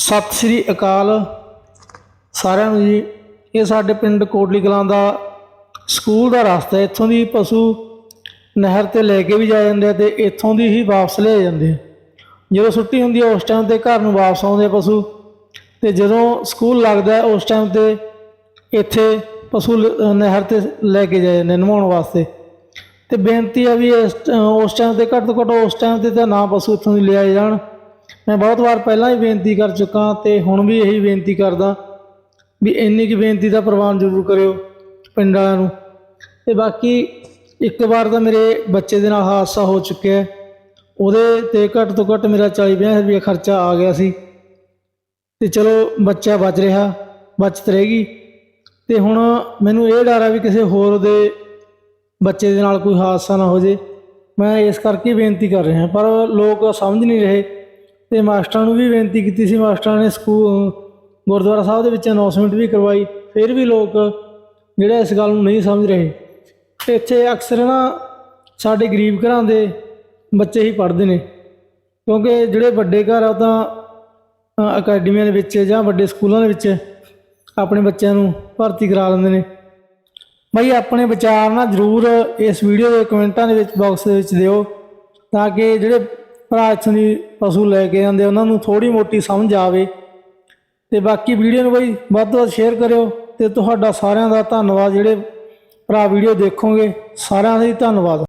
ਸਤਿ ਸ੍ਰੀ ਅਕਾਲ ਸਾਰਿਆਂ ਨੂੰ ਜੀ। ਇਹ ਸਾਡੇ ਪਿੰਡ ਕੋਟਲੀ ਕਲਾਂ ਦਾ ਸਕੂਲ ਦਾ ਰਸਤਾ ਇੱਥੋਂ ਦੀ ਪਸ਼ੂ ਨਹਿਰ ਤੇ ਲੈ ਕੇ ਵੀ ਜਾ ਜਾਂਦੇ ਆ ਤੇ ਇੱਥੋਂ ਦੀ ਹੀ ਵਾਪਸ ਲੈ ਜਾਂਦੇ ਜਦੋਂ ਛੁੱਟੀ ਹੁੰਦੀ ਹੈ ਉਸ ਟਾਈਮ ਤੇ ਘਰ ਨੂੰ ਵਾਪਸ ਆਉਂਦੇ ਆ ਪਸ਼ੂ। ਤੇ ਜਦੋਂ ਸਕੂਲ ਲੱਗਦਾ ਉਸ ਟਾਈਮ ਤੇ ਇੱਥੇ ਪਸ਼ੂ ਲ- ਨਹਿਰ ਤੇ ਲੈ ਕੇ ਜਾ ਜਾਂਦੇ ਆ ਵਾਸਤੇ। ਤੇ ਬੇਨਤੀ ਆ ਵੀ ਇਸ ਟ- ਉਸ ਟਾਈਮ ਤੇ ਘੱਟ ਤੋਂ ਘੱਟ ਉਸ ਟਾਈਮ ਤੇ ਤਾਂ ਨਾ ਪਸ਼ੂ ਇੱਥੋਂ ਦੀ ਲਿਆਏ ਜਾਣ। ਮੈਂ ਬਹੁਤ ਵਾਰ ਪਹਿਲਾਂ ਹੀ ਬੇਨਤੀ ਕਰ ਚੁੱਕਾ ਤੇ ਹੁਣ ਵੀ ਇਹੀ ਬੇਨਤੀ ਕਰਦਾ ਵੀ ਇੰਨੀ ਕੁ ਬੇਨਤੀ ਦਾ ਪ੍ਰਵਾਨ ਜ਼ਰੂਰ ਕਰਿਓ ਪਿੰਡ ਵਾਲਿਆਂ ਨੂੰ। ਤੇ ਬਾਕੀ ਇੱਕ ਵਾਰ ਤਾਂ ਮੇਰੇ ਬੱਚੇ ਦੇ ਨਾਲ ਹਾਦਸਾ ਹੋ ਚੁੱਕਿਆ ਉਹਦੇ ਤੇ ਘੱਟ ਤੋਂ ਘੱਟ ਮੇਰਾ 40 50 ਰੁਪਏ ਖਰਚਾ ਆ ਗਿਆ ਸੀ। ਤੇ ਚਲੋ ਬੱਚਾ ਬਚ ਰਿਹਾ, ਬਚਤ ਰਹੇਗੀ ਤੇ ਹੁਣ ਮੈਨੂੰ ਇਹ ਡਰ ਆ ਵੀ ਕਿਸੇ ਹੋਰ ਦੇ ਬੱਚੇ ਦੇ ਨਾਲ ਕੋਈ ਹਾਦਸਾ ਨਾ ਹੋ ਜੇ ਮੈਂ ਇਸ ਕਰਕੇ ਬੇਨਤੀ ਕਰ ਰਿਹਾ, ਪਰ ਲੋਕ ਸਮਝ ਨਹੀਂ ਰਹੇ ਤੇ ਮਾਸਟਰਾਂ ਨੂੰ ਵੀ ਬੇਨਤੀ ਕੀਤੀ ਸੀ, ਮਾਸਟਰਾਂ ਨੇ ਸਕੂਲ ਗੁਰਦੁਆਰਾ ਸਾਹਿਬ ਦੇ ਵਿੱਚ ਅਨਾਉਂਸਮੈਂਟ ਵੀ ਕਰਵਾਈ, ਫਿਰ ਵੀ ਲੋਕ ਜਿਹੜੇ ਇਸ ਗੱਲ ਨੂੰ ਨਹੀਂ ਸਮਝ ਰਹੇ। ਤੇ ਇੱਥੇ ਅਕਸਰ ਨਾ ਸਾਡੇ ਗਰੀਬ ਘਰਾਂ ਦੇ ਬੱਚੇ ਹੀ ਪੜ੍ਹਦੇ ਨੇ, ਕਿਉਂਕਿ ਜਿਹੜੇ ਵੱਡੇ ਘਰ ਆ ਉਹ ਤਾਂ ਅਕੈਡਮੀਆਂ ਦੇ ਵਿੱਚ ਜਾਂ ਵੱਡੇ ਸਕੂਲਾਂ ਦੇ ਵਿੱਚ ਆਪਣੇ ਬੱਚਿਆਂ ਨੂੰ ਭਰਤੀ ਕਰਾ ਲੈਂਦੇ ਨੇ। ਭਾਈ ਆਪਣੇ ਵਿਚਾਰ ਨਾ ਜਰੂਰ ਇਸ ਵੀਡੀਓ ਦੇ ਕਮੈਂਟਾਂ ਦੇ ਵਿੱਚ ਬਾਕਸ ਦੇ ਵਿੱਚ ਦਿਓ, ਤਾਂ ਕਿ ਜਿਹੜੇ ਭਰਾ ਇੱਥੋਂ ਦੀ ਪਸ਼ੂ ਲੈ ਕੇ ਜਾਂਦੇ ਉਹਨਾਂ ਨੂੰ ਥੋੜੀ ਮੋਟੀ ਸਮਝ ਆਵੇ। ਤੇ ਬਾਕੀ ਵੀਡੀਓ ਨੂੰ ਬਈ ਵੱਧ ਤੋਂ ਵੱਧ ਸ਼ੇਅਰ ਕਰਿਓ ਤੇ ਤੁਹਾਡਾ ਸਾਰਿਆਂ ਦਾ ਧੰਨਵਾਦ। ਜਿਹੜੇ ਭਰਾ ਵੀਡੀਓ ਦੇਖੋਗੇ, ਸਾਰਿਆਂ ਦਾ ਹੀ ਧੰਨਵਾਦ।